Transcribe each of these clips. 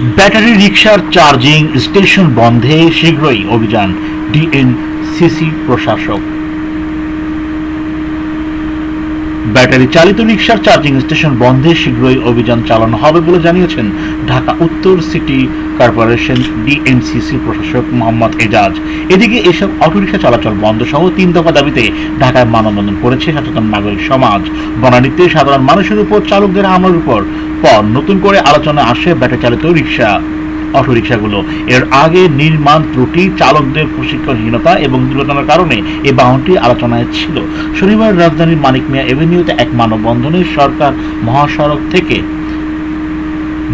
Battery রিকশার charging station বন্ধে শীঘ্রই অভিযান। ডিএনসিসি প্রশাসক। ব্যাটারি চালিত রিকশার চার্জিং স্টেশন বন্ধে শীঘ্রই অভিযান চালানো হবে বলে জানিয়েছেন ঢাকা উত্তর সিটি কর্পোরেশন ডিএনসিসি প্রশাসক মোহাম্মদ এজাজ। এদিকে এসব অটোরিক্সা চলাচল বন্ধ সহ তিন দফা দাবিতে ঢাকায় মানববন্ধন করেছে সচেতন নাগরিক সমাজ। বনানীতে সাধারণ মানুষের উপর চালকদের হামলার উপর পর নতুন করে আলোচনা আসে ব্যাটারি চালিত রিকশা, অটোরিকশাগুলো। এর আগে নির্মাণ ত্রুটি, চালকদের প্রশিক্ষণহীনতা এবং দুর্ঘটনার কারণে এই বাহনটি আলোচনায় ছিল। শনিবার রাজধানীর মানিক মিয়া এভিনিউতে এক মানববন্ধনে সরকার মহাসড়ক থেকে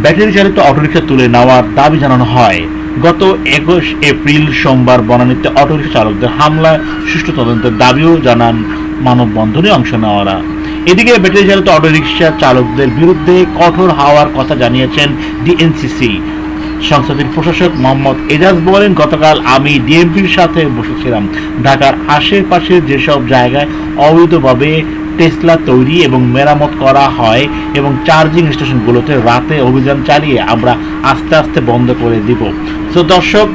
ব্যাটারি চালিত অটোরিকশা তুলে নেওয়ার দাবি জানানো হয়। গত একুশ এপ্রিল সোমবার বনানীতে অটোরিকশা চালকদের হামলায় সুষ্ঠু তদন্তের দাবিও জানান মানববন্ধনে অংশ নেওয়ারা। এদিকে ব্যাটারি চালিত অটোরিকশা চালকদের বিরুদ্ধে কঠোর হওয়ার কথা জানিয়েছেন ডিএনসিসি। সংসদের প্রশাসক মোহাম্মদ এজাজ বলেন, গতকাল আমি ডিএমপির সাথে বসেছিলাম। ঢাকার আশেপাশের যেসব জায়গায় অবৈধভাবে টেসলা তৈরি এবং মেরামত করা হয় এবং চার্জিং স্টেশনগুলোতে রাতে অভিযান চালিয়ে আমরা আস্তে আস্তে বন্ধ করে দিব। তো দর্শক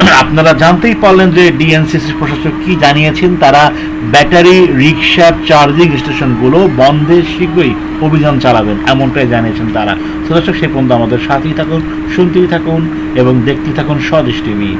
আপনারা জানতেই পারলেন যে ডিএনসিসি প্রশাসক কি জানিয়েছেন, তারা ব্যাটারি রিক্সার চার্জিং স্টেশনগুলো বন্ধে শীঘ্রই অভিযান চালাবেন, এমনটাই জানিয়েছেন তারা। সে পর্যন্ত আমাদের সাথেই থাকুন, শুনতেই থাকুন এবং দেখতে থাকুন স্বদেশ টিভি।